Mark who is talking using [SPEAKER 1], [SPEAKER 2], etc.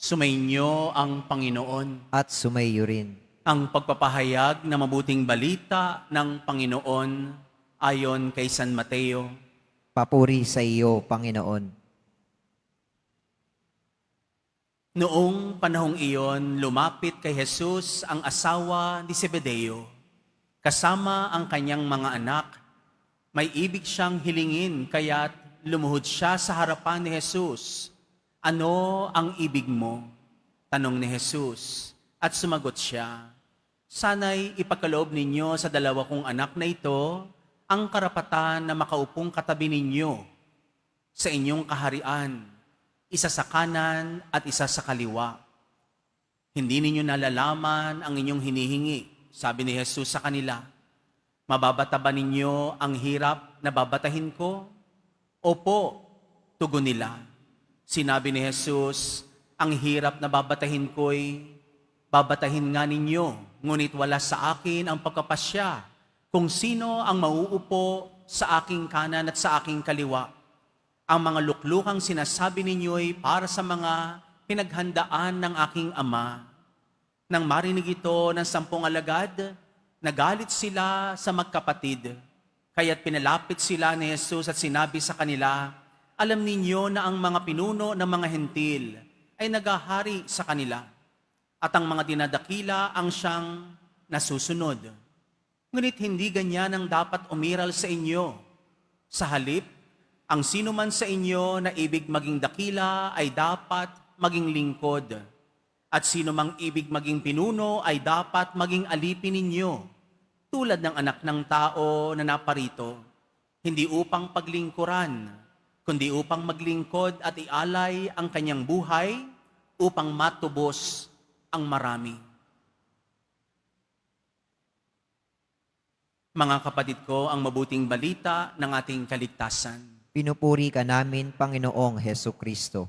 [SPEAKER 1] Sumainyo ang Panginoon.
[SPEAKER 2] at sumayo rin.
[SPEAKER 1] Ang pagpapahayag na mabuting balita ng Panginoon ayon kay San Mateo.
[SPEAKER 2] Papuri sa iyo, Panginoon.
[SPEAKER 1] Noong panahong iyon, lumapit kay Jesus ang asawa ni Zebedeo. Kasama ang kanyang mga anak. May ibig siyang hilingin kaya't lumuhod siya sa harapan ni Jesus. Ano ang ibig mo? Tanong ni Jesus. At sumagot siya, Sana'y ipagkaloob ninyo sa dalawa kong anak na ito ang karapatan na makaupong katabi ninyo sa inyong kaharian, isa sa kanan at isa sa kaliwa. Hindi ninyo nalalaman ang inyong hinihingi, sabi ni Jesus sa kanila. Mababata ba ninyo ang hirap na babatahin ko? Opo, tugon nila. Sinabi ni Jesus, ang hirap na babatahin ko'y babatahin nga ninyo, ngunit wala sa akin ang pagkapasya kung sino ang mauupo sa aking kanan at sa aking kaliwa. Ang mga luklukang sinasabi ninyo'y para sa mga pinaghandaan ng aking ama. Nang marinig ito ng sampung alagad, nagalit sila sa magkapatid. Kaya't pinalapit sila ni Jesus at sinabi sa kanila, Alam ninyo na ang mga pinuno ng mga hentil ay nagahari sa kanila at ang mga dinadakila ang siyang nasusunod. Ngunit hindi ganyan ang dapat umiral sa inyo. Sa halip, ang sino man sa inyo na ibig maging dakila ay dapat maging lingkod. At sino mang ibig maging pinuno ay dapat maging alipin ninyo, tulad ng anak ng tao na naparito, hindi upang paglingkuran, kundi upang maglingkod at ialay ang kanyang buhay upang matubos ang marami. Mga kapatid ko, ang mabuting balita ng ating kaligtasan.
[SPEAKER 2] Pinupuri ka namin, Panginoong Heso Kristo.